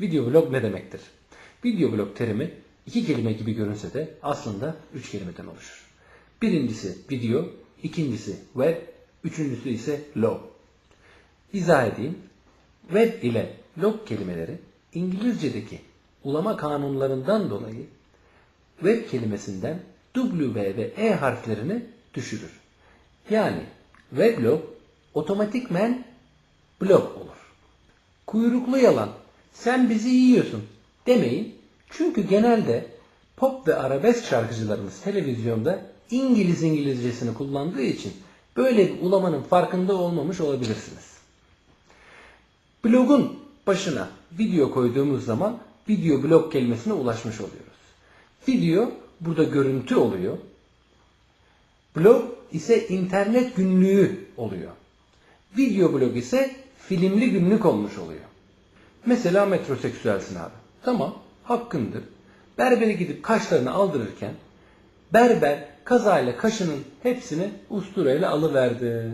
Video blog ne demektir? Video blog terimi iki kelime gibi görünse de aslında üç kelimeden oluşur. Birincisi video, ikincisi web, üçüncüsü ise log. İzah edeyim. Web ile log kelimeleri İngilizce'deki ulama kanunlarından dolayı web kelimesinden W ve E harflerini düşürür. Yani weblog otomatikmen blog olur. Kuyruklu yalan, sen bizi yiyorsun demeyin. Çünkü genelde pop ve arabesk şarkıcılarımız televizyonda İngiliz İngilizcesini kullandığı için böyle bir ulamanın farkında olmamış olabilirsiniz. Blogun başına video koyduğumuz zaman video blog kelimesine ulaşmış oluyoruz. Video burada görüntü oluyor. Blog ise internet günlüğü oluyor. Video blog ise filmli günlük olmuş oluyor. Mesela metroseksüelsin abi. Tamam, hakkındır. Berbere gidip kaşlarını aldırırken berber kazayla kaşının hepsini usturayla alıverdi.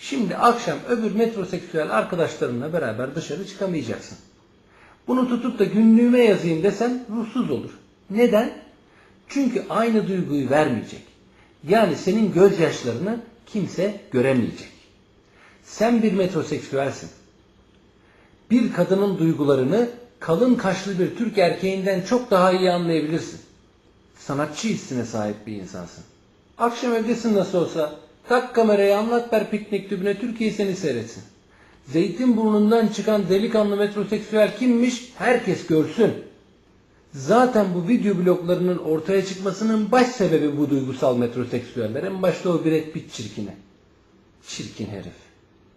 Şimdi akşam öbür metroseksüel arkadaşlarınla beraber dışarı çıkamayacaksın. Bunu tutup da günlüğüme yazayım desen ruhsuz olur. Neden? Çünkü aynı duyguyu vermeyecek. Yani senin gözyaşlarını kimse göremeyecek. Sen bir metroseksüelsin. Bir kadının duygularını kalın kaşlı bir Türk erkeğinden çok daha iyi anlayabilirsin. Sanatçı hissine sahip bir insansın. Akşam evdesin nasıl olsa. Tak kamerayı anlat ver piknik tübüne Türkiye seni seyretsin. Zeytinburnu'ndan çıkan delikanlı metroseksüel kimmiş herkes görsün. Zaten bu video bloglarının ortaya çıkmasının baş sebebi bu duygusal metroseksüeller. En başta o Brad Pitt çirkini. Çirkin herif.